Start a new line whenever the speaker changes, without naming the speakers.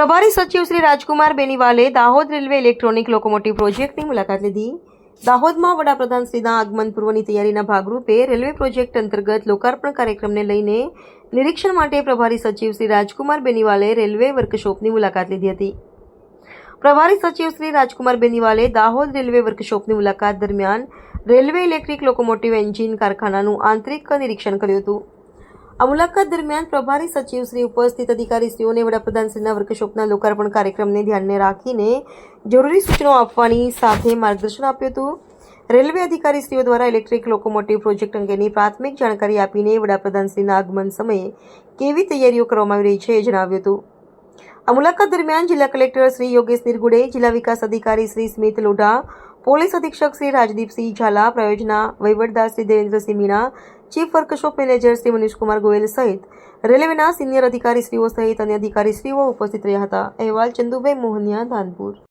પ્રભારી સચિવ શ્રી રાજકુમાર બેનીવાલે દાહોદ રેલવે ઇલેક્ટ્રોનિક લોકોમોટિવ પ્રોજેક્ટની મુલાકાત લીધી. દાહોદમાં વડાપ્રધાન શ્રીના આગમન પૂર્વની તૈયારીના ભાગરૂપે રેલવે પ્રોજેક્ટ અંતર્ગત લોકાર્પણ કાર્યક્રમને લઈને નિરીક્ષણ માટે પ્રભારી સચિવ શ્રી રાજકુમાર બેનીવાલે રેલવે વર્કશોપની મુલાકાત લીધી હતી. પ્રભારી સચિવ શ્રી રાજકુમાર બેનીવાલે દાહોદ રેલવે વર્કશોપની મુલાકાત દરમિયાન રેલવે ઇલેક્ટ્રિક લોકોમોટિવ એન્જિન કારખાનાનું આંતરિક નિરીક્ષણ કર્યું હતું. આ મુલાકાત દરમિયાન પ્રભારી સચિવ શ્રી ઉપસ્થિત અધિકારીશ્રીઓને વડાપ્રધાનશ્રીના વર્કશોપના લોકાર્પણ કાર્યક્રમને ધ્યાને રાખીને જરૂરી સૂચનો આપવાની સાથે માર્ગદર્શન આપ્યું હતું. રેલવે અધિકારીશ્રીઓ દ્વારા ઇલેક્ટ્રિક લોકોમોટિવ પ્રોજેક્ટ અંગેની પ્રાથમિક જાણકારી આપીને વડાપ્રધાનશ્રીના આગમન સમયે કેવી તૈયારીઓ કરવામાં આવી રહી છે એ જણાવ્યું હતું. આ મુલાકાત દરમિયાન જિલ્લા કલેક્ટર શ્રી યોગેશ નિરગુડે, જિલ્લા વિકાસ અધિકારી શ્રી સ્મિત લોઢા પોલીસ અધિક્ષક શ્રી રાજદીપસિંહ ઝાલા, પ્રયોજના વહીવટદાર Shri Devendrasinh Meena, chief workshop manager Shri Manishkumar Goyal સહિત રેલવેના સિનિયર અધિકારીશ્રીઓ સહિત અન્ય અધિકારીશ્રીઓ ઉપસ્થિત રહ્યા હતા. અહેવાલ ચંદુભાઈ મોહનિયા, ધાનપુર.